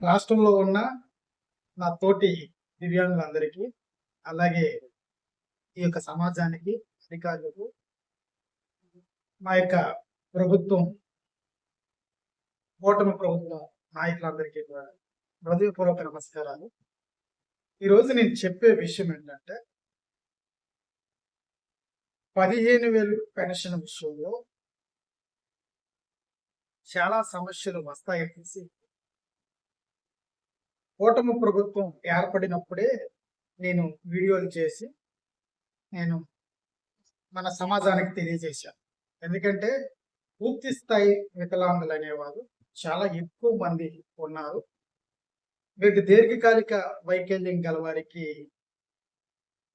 రాష్ట్రంలో ఉన్న నా తోటి దివ్యాంగులందరికీ అలాగే ఈ యొక్క సమాజానికి అధికారులకు మా యొక్క ప్రభుత్వం కూటమి ప్రభుత్వం నాయకులందరికీ కూడా హృదయపూర్వక నమస్కారాలు. ఈరోజు నేను చెప్పే విషయం ఏంటంటే పదిహేను వేలు పెన్షన్ విషయంలో చాలా సమస్యలు వస్తాయనేసి కూటమి ప్రభుత్వం ఏర్పడినప్పుడే నేను వీడియోలు చేసి నేను మన సమాజానికి తెలియజేశాను ఎందుకంటే పూర్తి స్థాయి వికలాంగులు అనేవారు చాలా ఎక్కువ మంది ఉన్నారు. వీటి దీర్ఘకాలిక వైకల్యం గల వారికి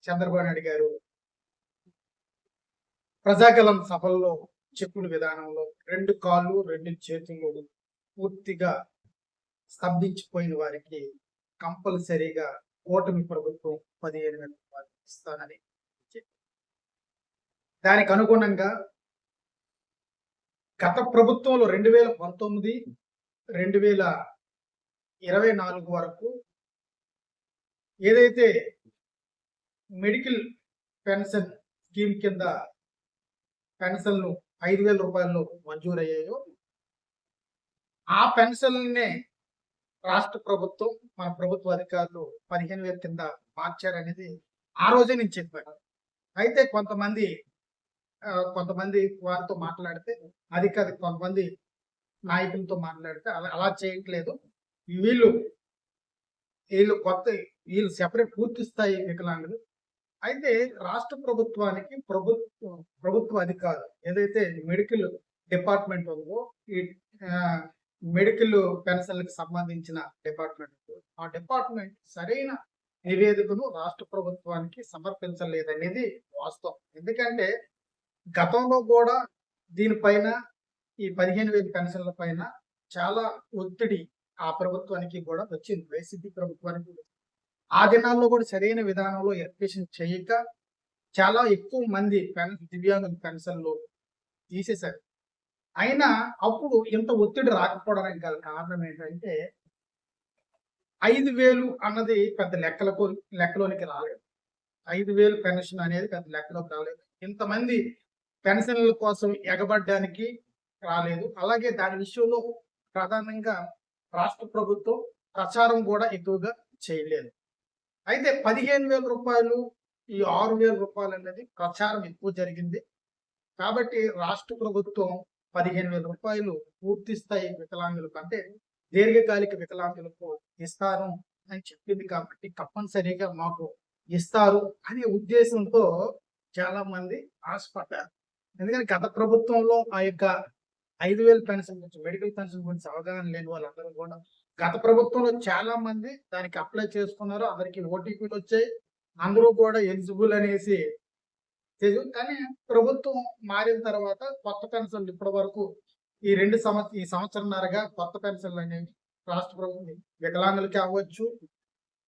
చంద్రబాబు నాయుడు గారు ప్రజాకలం సభల్లో చెప్పుల విధానంలో రెండు కాళ్ళు రెండు చేతులు పూర్తిగా స్తంభించిపోయిన వారికి కంపల్సరీగా కూటమి ప్రభుత్వం పదిహేను వేల రూపాయలు ఇస్తానని చెప్పి దానికి అనుగుణంగా గత ప్రభుత్వంలో రెండు వేల పంతొమ్మిది రెండు వేల ఇరవై నాలుగు వరకు ఏదైతే మెడికల్ పెన్షన్ స్కీమ్ కింద పెన్షన్లు ఐదు వేల రూపాయలు మంజూరయ్యాయో ఆ పెన్షన్లనే రాష్ట్ర ప్రభుత్వం మన ప్రభుత్వ అధికారులు పదిహేను వేల కింద మార్చారనేది ఆ రోజే నేను చెప్పాను. అయితే కొంతమంది కొంతమంది వారితో మాట్లాడితే అది కాదు కొంతమంది నాయకులతో మాట్లాడితే అలా అలా చేయట్లేదు. వీళ్ళు వీళ్ళు కొత్త వీళ్ళు సెపరేట్ పూర్తి స్థాయి వికలాంగులు. అయితే రాష్ట్ర ప్రభుత్వానికి ప్రభుత్వ ప్రభుత్వ అధికారులు ఏదైతే మెడికల్ డిపార్ట్మెంట్ ఉందో ఈ మెడికల్ పెన్షన్లకు సంబంధించిన డిపార్ట్మెంట్ ఆ డిపార్ట్మెంట్ సరైన నివేదికను రాష్ట్ర ప్రభుత్వానికి సమర్పించలేదనేది వాస్తవం. ఎందుకంటే గతంలో కూడా దీనిపైన ఈ పదిహేను వేల పెన్షన్ల పైన చాలా ఒత్తిడి ఆ ప్రభుత్వానికి కూడా వచ్చింది. వైసీపీ ప్రభుత్వానికి కూడా. ఆ దినాల్లో కూడా సరైన విధానంలో ఎడ్యుకేషన్ చేయక చాలా ఎక్కువ మంది పెన్ దివ్యాంగుల పెన్షన్లు తీసేశారు. అయినా అప్పుడు ఇంత ఒత్తిడి రాకపోవడానికి గల కారణం ఏంటంటే ఐదు వేలు అన్నది పెద్ద లెక్కలకు లెక్కలోనికి రాలేదు. ఐదు వేలు పెన్షన్ అనేది పెద్ద లెక్కలోకి రాలేదు. ఇంతమంది పెన్షన్ల కోసం ఎగబడ్డానికి రాలేదు. అలాగే దాని విషయంలో ప్రధానంగా రాష్ట్ర ప్రభుత్వం ప్రచారం కూడా ఎక్కువగా చేయలేదు. అయితే పదిహేను వేల రూపాయలు ఈ ఆరు వేల రూపాయలు అనేది ప్రచారం ఎక్కువ జరిగింది. కాబట్టి రాష్ట్ర ప్రభుత్వం పదిహేను వేల రూపాయలు పూర్తి స్థాయి వికలాంగులకు అంటే దీర్ఘకాలిక వికలాంగులకు ఇస్తారు అని చెప్పింది కాబట్టి తప్పనిసరిగా మాకు ఇస్తారు అనే ఉద్దేశంతో చాలా మంది ఆశపడ్డారు. ఎందుకంటే గత ప్రభుత్వంలో ఆ యొక్క ఐదు వేల పెన్షన్ గురించి మెడికల్ పెన్షన్ గురించి అవగాహన లేని వాళ్ళందరూ కూడా గత ప్రభుత్వంలో చాలా మంది దానికి అప్లై చేసుకున్నారు. అందరికి ఓటీపీలు వచ్చాయి. అందరూ కూడా ఎలిజిబుల్ అనేసి కానీ ప్రభుత్వం మారిన తర్వాత కొత్త పెన్షన్లు ఇప్పటి వరకు ఈ రెండు సంవత్సరం ఈ సంవత్సరంన్నరగా కొత్త పెన్షన్లు అనేవి రాష్ట్ర ప్రభుత్వం వికలాంగులకి అవ్వచ్చు.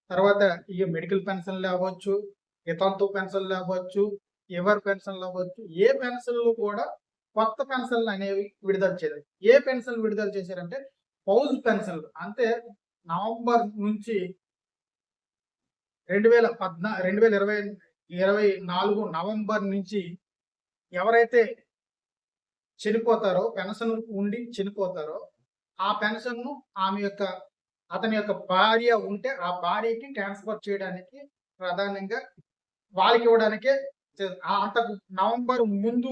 తర్వాత ఈ మెడికల్ పెన్షన్లు అవ్వచ్చు వితంతు పెన్షన్లు అవ్వచ్చు ఎవర్ పెన్షన్లు అవ్వచ్చు ఏ పెన్షన్లు కూడా కొత్త పెన్షన్లు అనేవి విడుదల చేయలేదు. ఏ పెన్షన్లు విడుదల చేశారంటే పౌజ్ పెన్షన్లు. అంటే నవంబర్ నుంచి రెండు వేల పద్నా రెండు వేల ఇరవై ఇరవై నాలుగు నవంబర్ నుంచి ఎవరైతే చనిపోతారో పెన్షన్ ఉండి చనిపోతారో ఆ పెన్షన్ను ఆమె యొక్క అతని యొక్క భార్య ఉంటే ఆ భార్యకి ట్రాన్స్ఫర్ చేయడానికి ప్రధానంగా వాళ్ళకి ఇవ్వడానికే అంతకు నవంబర్ ముందు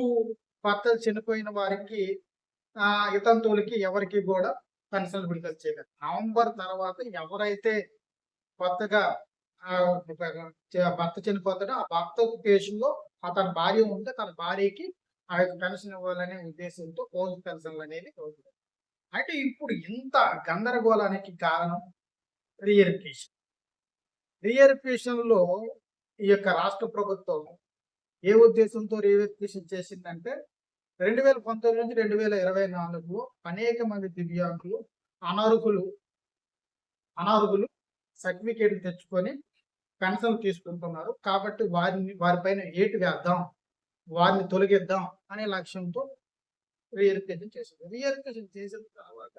భర్త చనిపోయిన వారికి ఆ ఇతంతువులకి ఎవరికి కూడా పెన్షన్ విడుదల చేయలేదు. నవంబర్ తర్వాత ఎవరైతే కొత్తగా భర్త చనిపోతాడు ఆ భర్త కేసులో అతని భార్య ఉంటే తన భార్యకి ఆ యొక్క పెన్షన్ ఇవ్వాలనే ఉద్దేశంతో పోస్ట్ పెన్షన్లు అనేది వదిలారు. అయితే ఇప్పుడు ఇంత గందరగోళానికి కారణం రియరిఫికేషన్ రియరిఫికేషన్ ఈ యొక్క రాష్ట్ర ప్రభుత్వం ఏ ఉద్దేశంతో రియరిఫికేషన్ చేసిందంటే రెండు వేల పంతొమ్మిది నుంచి రెండు వేల ఇరవై నాలుగులో అనేక మంది దివ్యాంగులు అనర్హులు అనర్హులు సర్టిఫికేట్లు తెచ్చుకొని కన్సల్ట్ తీసుకుంటున్నారు కాబట్టి వారిని వారిపైన ఏటు వేద్దాం వారిని తొలగిద్దాం అనే లక్ష్యంతో రియరిఫికేషన్ చేసింది రియరిఫికేషన్ చేసిన తర్వాత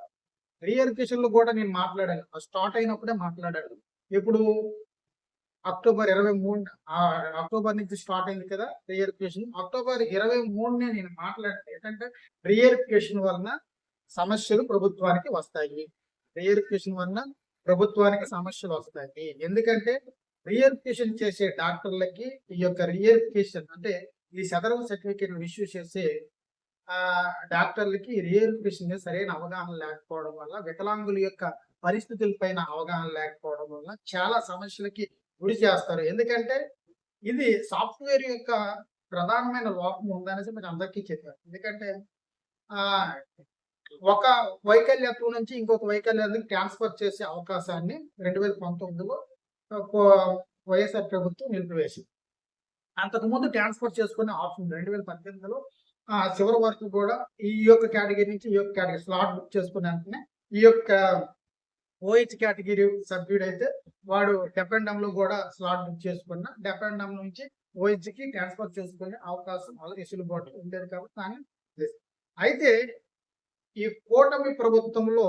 రీఎడ్యుకేషన్ కూడా నేను మాట్లాడాను. స్టార్ట్ అయినప్పుడే మాట్లాడాను. ఇప్పుడు అక్టోబర్ ఇరవై మూడు అక్టోబర్ నుంచి స్టార్ట్ అయింది కదా రీఎడ్యుకేషన్ అక్టోబర్ ఇరవై మూడునే నేను మాట్లాడాను. ఏంటంటే రీఎడ్యుకేషన్ వలన సమస్యలు ప్రభుత్వానికి వస్తాయి. రీఎడ్యుకేషన్ వలన ప్రభుత్వానికి సమస్యలు వస్తాయి. ఎందుకంటే రీఎడ్యుకేషన్ చేసే డాక్టర్లకి ఈ యొక్క రీఎడ్యుకేషన్ అంటే ఈ సదరం సర్టిఫికేట్ ఇష్యూ చేసే డాక్టర్లకి రియలిఫికేషన్ మీద సరైన అవగాహన లేకపోవడం వల్ల వికలాంగుల యొక్క పరిస్థితులపైన అవగాహన లేకపోవడం వల్ల చాలా సమస్యలకి గురి చేస్తారు. ఎందుకంటే ఇది సాఫ్ట్వేర్ యొక్క ప్రధానమైన లోపం ఉందనేసి మీరు అందరికీ చెప్పారు ఎందుకంటే ఆ ఒక వైకల్యత్వం నుంచి ఇంకొక వైకల్యానికి ట్రాన్స్ఫర్ చేసే అవకాశాన్ని రెండు వేల పంతొమ్మిదిలో వైఎస్ఆర్ ప్రభుత్వం నిలిపివేసింది. అంతకుముందు ట్రాన్స్ఫర్ చేసుకునే ఆప్షన్ రెండు వేల పద్దెనిమిదిలో ఆ చివరి వరకు కూడా ఈ యొక్క కేటగిరీ నుంచి ఈ యొక్క కేటగిరీ స్లాట్ బుక్ చేసుకునే వెంటనే ఈ యొక్క ఓహెచ్ కేటగిరీ సభ్యుడు అయితే వాడు డెపెండమ్లో కూడా స్లాట్ బుక్ చేసుకున్న డెపెండమ్ నుంచి ఓహెచ్కి ట్రాన్స్ఫర్ చేసుకునే అవకాశం వాళ్ళకి వెసులుబాటు ఉండేది కాబట్టి దాన్ని అయితే ఈ కూటమి ప్రభుత్వంలో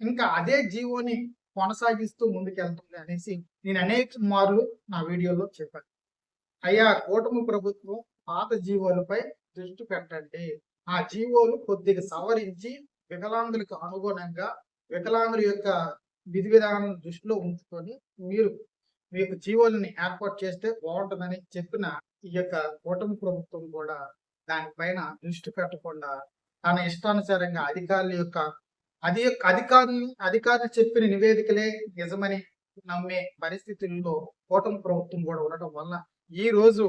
ఇంకా అదే జీవోని కొనసాగిస్తూ ముందుకెళ్తుంది అనేసి నేను అనేక మార్లు నా వీడియోలో చెప్పాను. అయ్యా కూటమి ప్రభుత్వం పాత జీవోలపై దృష్టి పెట్టండి. ఆ జీవోలు కొద్దిగా సవరించి వికలాంగులకు అనుగుణంగా వికలాంగుల యొక్క విధి విధానం దృష్టిలో ఉంచుకొని మీరు మీ యొక్క జీవోలని ఏర్పాటు చేస్తే బాగుంటుందని చెప్పిన ఈ యొక్క కూటమి ప్రభుత్వం కూడా దానిపైన దృష్టి పెట్టకుండా తన ఇష్టానుసారంగా అధికారుల యొక్క అది అధికారులు అధికారులు చెప్పిన నివేదికలే నిజమని నమ్మే పరిస్థితుల్లో కూటమి ప్రభుత్వం కూడా ఉండటం వల్ల ఈ రోజు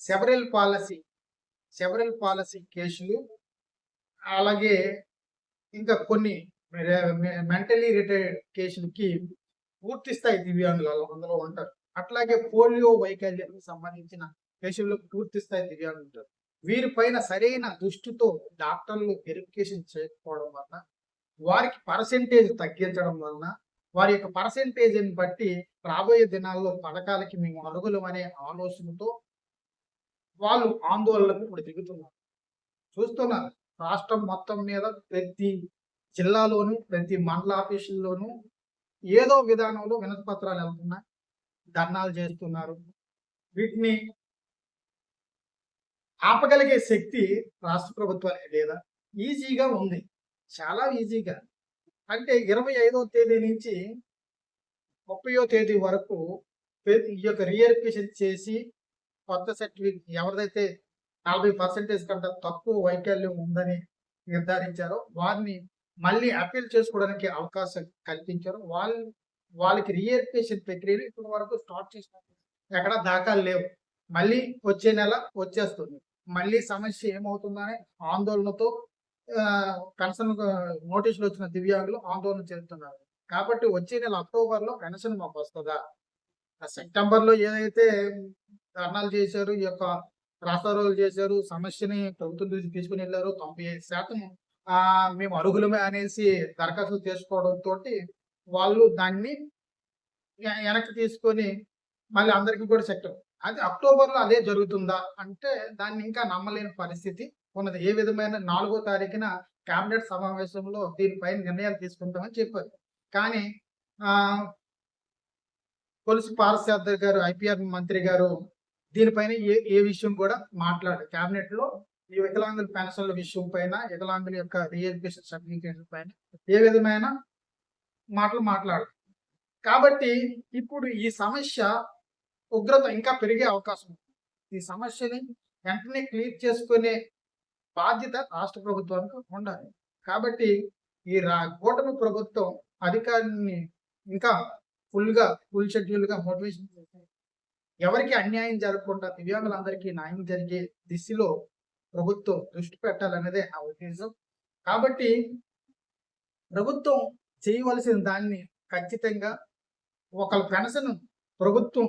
సెవరల్ పాలసీ సెవరల్ పాలసీ కేసులు అలాగే ఇంకా కొన్ని మెంటలీ రిటైర్డ్ కేసులకి పూర్తి స్థాయి దివ్యాంగులు అందులో ఉంటారు. అట్లాగే పోలియో వైకల్యానికి సంబంధించిన కేసుల్లో పూర్తి స్థాయి దివ్యాంగులు ఉంటారు. వీరిపైన సరైన దృష్టితో డాక్టర్లు వెరిఫికేషన్ చేయకపోవడం వల్ల వారికి పర్సెంటేజ్ తగ్గించడం వలన వారి యొక్క పర్సెంటేజ్ని బట్టి రాబోయే దినాల్లో పథకాలకి మేము అడుగులు అనే ఆలోచనతో వాళ్ళు ఆందోళనకు ఇప్పుడు దిగుతున్నారు. చూస్తున్నారు రాష్ట్రం మొత్తం మీద ప్రతి జిల్లాలోను ప్రతి మండల ఆఫీసుల్లోనూ ఏదో విధానంలో వినతిపత్రాలు వెళ్తున్నాయి ధర్నాలు చేస్తున్నారు. వీటిని ఆపగలిగే శక్తి రాష్ట్ర ప్రభుత్వానికి లేదా ఈజీగా ఉంది. చాలా ఈజీగా. అంటే ఇరవై ఐదవ తేదీ నుంచి ముప్పయో తేదీ వరకు ఈ యొక్క రియరిఫికేషన్ చేసి కొత్త సర్టిఫికేట్ ఎవరిదైతే నలభై పర్సెంటేజ్ కంటే తక్కువ వైకల్యం ఉందని నిర్ధారించారో వారిని మళ్ళీ అప్పీల్ చేసుకోవడానికి అవకాశం కల్పించారు. వాళ్ళు వాళ్ళకి రియరిఫికేషన్ ప్రక్రియలు ఇప్పటి వరకు స్టార్ట్ చేసినారు ఎక్కడ దాఖలు లేవు. మళ్ళీ వచ్చే నెల వచ్చేస్తుంది. మళ్ళీ సమస్య ఏమవుతుందనే ఆందోళనతో కన్సర్న్ నోటీసులు వచ్చిన దివ్యాంగులు ఆందోళన చెందుతున్నారు. కాబట్టి వచ్చే నెల అక్టోబర్లో పెన్షన్ మాకు వస్తుందా? సెప్టెంబర్లో ఏదైతే ధర్నాలు చేశారు ఈ యొక్క రాస్తారోలు చేశారు సమస్యని ప్రభుత్వం దృష్టికి తీసుకుని వెళ్ళారు తొంభై ఐదు శాతం ఆ మేము అర్హులమే అనేసి దరఖాస్తు చేసుకోవడంతో వాళ్ళు దాన్ని వెనక్కి తీసుకొని మళ్ళీ అందరికీ కూడా సెక్టర్ అది అక్టోబర్లో అదే జరుగుతుందా అంటే దాన్ని ఇంకా నమ్మలేని పరిస్థితి. ఉన్నది. ఏ విధమైన నాలుగో తారీఖున కేబినెట్ సమావేశంలో దీనిపైన నిర్ణయాలు తీసుకుంటామని చెప్పారు. కానీ కొలుసు పారసారథి గారు ఐపీఆర్ మంత్రి గారు దీనిపైన ఏ ఏ విషయం కూడా మాట్లాడు కేబినెట్లో ఈ వికలాంగుల పెన్షన్ల విషయం పైన వికలాంగుల యొక్క రీఎడ్యుకేషన్ సర్టిఫికేషన్ పైన ఏ విధమైన మాటలు మాట్లాడారు కాబట్టి ఇప్పుడు ఈ సమస్య ఉగ్రత ఇంకా పెరిగే అవకాశం ఉంది. ఈ సమస్యని వెంటనే క్లియర్ చేసుకునే బాధ్యత రాష్ట్ర ప్రభుత్వానికి ఉండాలి. కాబట్టి ఈ రా కూటమి ప్రభుత్వం అధికారిని ఇంకా ఫుల్గా ఫుల్ షెడ్యూల్గా మోటివేషన్ చేసి ఎవరికి అన్యాయం జరగకుండా దివ్యాంగులందరికీ న్యాయం జరిగే దిశలో ప్రభుత్వం దృష్టి పెట్టాలనేదే నా ఉద్దేశం. కాబట్టి ప్రభుత్వం చేయవలసిన దాన్ని ఖచ్చితంగా ఒకళ్ళ పెన్షన్ ప్రభుత్వం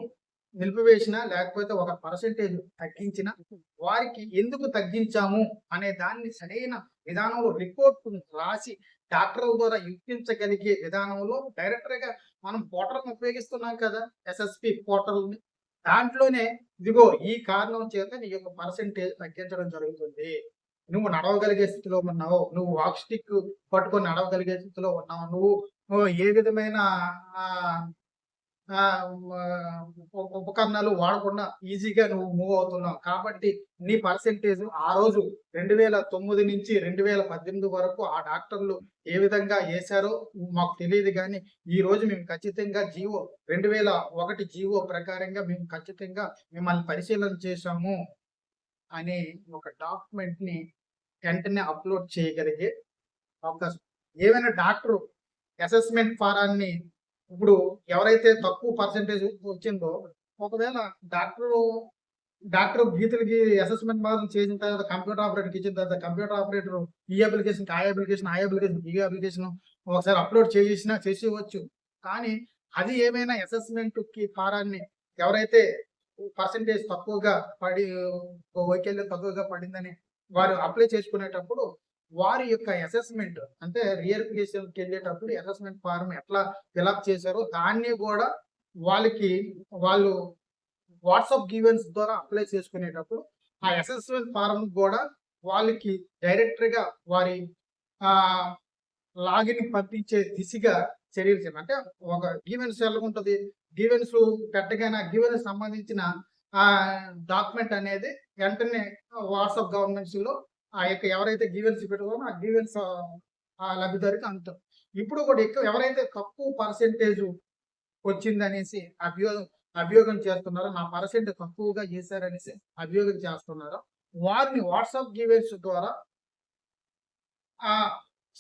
నిలిపివేసినా లేకపోతే ఒక పర్సెంటేజ్ తగ్గించిన వారికి ఎందుకు తగ్గించాము అనే దాన్ని సరైన విధానంలో రిపోర్ట్ రాసి డాక్టర్ల ద్వారా ఇప్పించగలిగే విధానంలో డైరెక్టర్గా మనం పోర్టల్ని ఉపయోగిస్తున్నాం కదా ఎస్ఎస్పి పోర్టల్ని దాంట్లోనే ఇదిగో ఈ కారణం చేత నీ యొక్క పర్సెంటేజ్ తగ్గించడం జరుగుతుంది. నువ్వు నడవగలిగే స్థితిలో ఉన్నావు నువ్వు వాక్ స్టిక్ పట్టుకొని నడవగలిగే స్థితిలో ఉన్నావు నువ్వు ఏ విధమైన ఉపకరణాలు వాడకుండా ఈజీగా నువ్వు మూవ్ అవుతున్నావు. కాబట్టి నీ పర్సెంటేజ్ ఆ రోజు రెండు వేల తొమ్మిది నుంచి రెండు వేల పద్దెనిమిది వరకు ఆ డాక్టర్లు ఏ విధంగా వేశారో మాకు తెలియదు కానీ ఈ రోజు మేము ఖచ్చితంగా జీవో రెండు వేల ఒకటి జీవో ప్రకారంగా మేము ఖచ్చితంగా మిమ్మల్ని పరిశీలన చేశాము అనే ఒక డాక్యుమెంట్ని వెంటనే అప్లోడ్ చేయగలిగే అవకాశం. ఏమైనా డాక్టర్ అసెస్మెంట్ ఫారాన్ని ఇప్పుడు ఎవరైతే తక్కువ పర్సంటేజ్ వచ్చిందో ఒకవేళ డాక్టర్ డాక్టర్ గీతలకి అసెస్మెంట్ మాత్రం చేసిన తర్వాత కంప్యూటర్ ఆపరేటర్కి ఇచ్చిన తర్వాత కంప్యూటర్ ఆపరేటర్ ఈ అప్లికేషన్ ఆ అప్లికేషన్ ఆ అప్లికేషన్ ఈ అప్లికేషన్ ఒకసారి అప్లోడ్ చేసినా చేసేవచ్చు కానీ అది ఏమైనా అసెస్మెంట్కి ఫారాన్ని ఎవరైతే పర్సంటేజ్ తక్కువగా పడి వైకల్యం తక్కువగా పడిందని వారు అప్లై చేసుకునేటప్పుడు వారి యొక్క అసెస్మెంట్ అంటే రియరిఫికేషన్కి వెళ్ళేటప్పుడు అసెస్మెంట్ ఫారం ఎట్లా ఫిలప్ చేశారో దాన్ని కూడా వాళ్ళకి వాళ్ళు వాట్సాప్ గీవెన్స్ ద్వారా అప్లై చేసుకునేటప్పుడు ఆ అసెస్మెంట్ ఫారం కూడా వాళ్ళకి డైరెక్ట్గా వారి లాగిన్ పంపించే దిశగా చర్యలు చేయాలి అంటే ఒక గీవెన్స్ ఉంటుంది? గీవెన్స్ పెట్టగానే గీవెన్స్ సంబంధించిన డాక్యుమెంట్ అనేది వెంటనే వాట్సాప్ గవర్నమెంట్స్లో ఆ యొక్క ఎవరైతే గ్రీవెన్స్ పెట్టుకోమో ఆ గ్రీవెన్స్ ఆ లబ్ధిదారికి అంతం ఇప్పుడు కూడా ఎక్కువ ఎవరైతే తక్కువ పర్సెంటేజ్ వచ్చిందనేసి అభియోగం అభియోగం చేస్తున్నారో నా పర్సెంట్ తక్కువగా చేశారనేసి అభియోగం చేస్తున్నారో వారిని వాట్సాప్ గ్రీవెన్స్ ద్వారా ఆ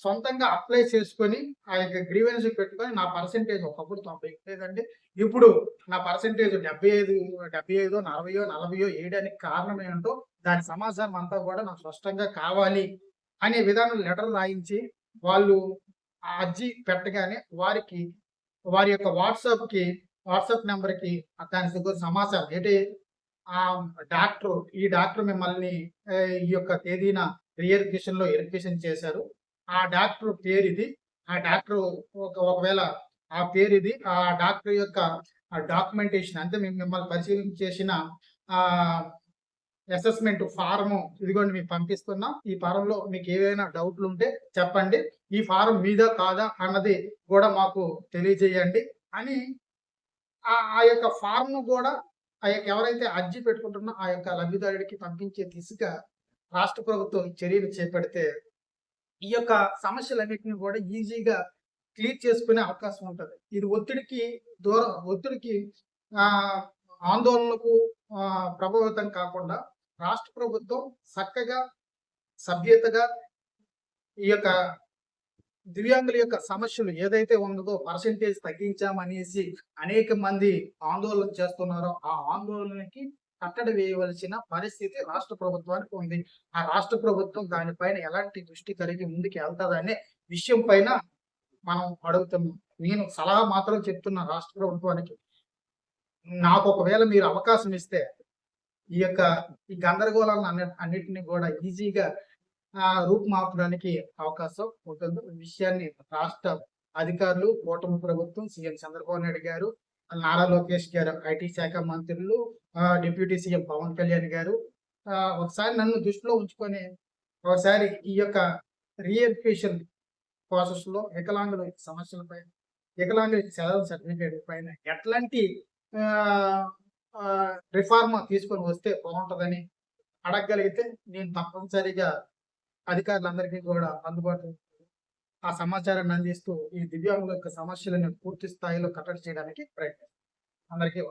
సొంతంగా అప్లై చేసుకొని ఆ యొక్క గ్రీవెన్స్ పెట్టుకొని నా పర్సెంటేజ్ ఒకప్పుడు తొంభై లేదండి. ఇప్పుడు నా పర్సెంటేజ్ డెబ్బై ఐదు డెబ్బై ఐదో నలభయో నలభయో వేయడానికి కారణం ఏంటో దాని సమాచారం అంతా కూడా నాకు స్పష్టంగా కావాలి అనే విధానం లెటర్ రాయించి వాళ్ళు ఆ అర్జీ పెట్టగానే వారికి వారి యొక్క వాట్సాప్కి వాట్సాప్ నెంబర్కి దాని దగ్గర సమాచారం ఏంటి? ఆ డాక్టర్ ఈ డాక్టర్ మిమ్మల్ని ఈ యొక్క తేదీన రీఎడ్యుకేషన్లో ఎడ్యుకేషన్ చేశారు. ఆ డాక్టర్ పేరు ఇది. ఆ డాక్టర్ ఒక ఒకవేళ ఆ పేరు ఇది ఆ డాక్టర్ యొక్క డాక్యుమెంటేషన్ అంటే మేము మిమ్మల్ని పరిశీలన చేసిన అసెస్మెంట్ ఫారము ఇదిగోండి మీకు పంపిస్తున్నాం. ఈ ఫారం లో మీకు ఏవైనా డౌట్లు ఉంటే చెప్పండి. ఈ ఫారం మీద కాదా అన్నది కూడా మాకు తెలియజేయండి. అని ఆ యొక్క ఫారం కూడా ఆ యొక్క ఎవరైతే అర్జీ పెట్టుకుంటున్నా ఆ యొక్క లబ్ధిదారుడికి పంపించే దిశగా రాష్ట్ర ప్రభుత్వం చర్యలు చేపడితే ఈ యొక్క సమస్యలన్నింటినీ కూడా ఈజీగా క్లియర్ చేసుకునే అవకాశం ఉంటుంది. ఇది ఒత్తిడికి దూరం ఒత్తిడికి ఆందోళనకు ప్రభావితం కాకుండా రాష్ట్ర ప్రభుత్వం చక్కగా సభ్యతగా ఈ యొక్క దివ్యాంగుల యొక్క సమస్యలు ఏదైతే ఉన్నదో పర్సంటేజ్ తగ్గించామనేసి అనేక మంది ఆందోళన చేస్తున్నారో ఆ ఆందోళనకి కట్టడి వేయవలసిన పరిస్థితి రాష్ట్ర ప్రభుత్వానికి ఉంది. ఆ రాష్ట్ర ప్రభుత్వం దానిపైన ఎలాంటి దృష్టి కలిగి ముందుకు వెళ్తాదనే విషయం పైన మనం అడుగుతున్నాం. నేను సలహా మాత్రం చెప్తున్నా రాష్ట్ర ప్రభుత్వానికి నాకు ఒకవేళ మీరు అవకాశం ఇస్తే ఈ యొక్క ఈ గందరగోళాలను అన్ని అన్నిటిని కూడా ఈజీగా ఆ, రూపుమాపడానికి అవకాశం ఉంటుంది. ఈ విషయాన్ని రాష్ట్ర అధికారులు కూటమి ప్రభుత్వం సీఎం చంద్రబాబు నాయుడు గారు నారా లోకేష్ గారు ఐటీ శాఖ మంత్రులు డిప్యూటీ సీఎం పవన్ కళ్యాణ్ గారు ఒకసారి నన్ను దృష్టిలో ఉంచుకొని ఒకసారి ఈ యొక్క రీఎడ్యుకేషన్ ప్రాసెస్లో వికలాంగుల సమస్యలపై వికలాంగుల సెలవు సర్టిఫికేట్ పైన ఎట్లాంటి రిఫార్మ్ తీసుకొని వస్తే బాగుంటుందని అడగగలిగితే నేను తప్పనిసరిగా అధికారులందరికీ కూడా అందుబాటులో ఆ సమాచారాన్ని అందిస్తూ ఈ దివ్యాంగుల యొక్క సమస్యలను పూర్తి స్థాయిలో కట్టడి చేయడానికి ప్రయత్నిస్తాను. అందరికీ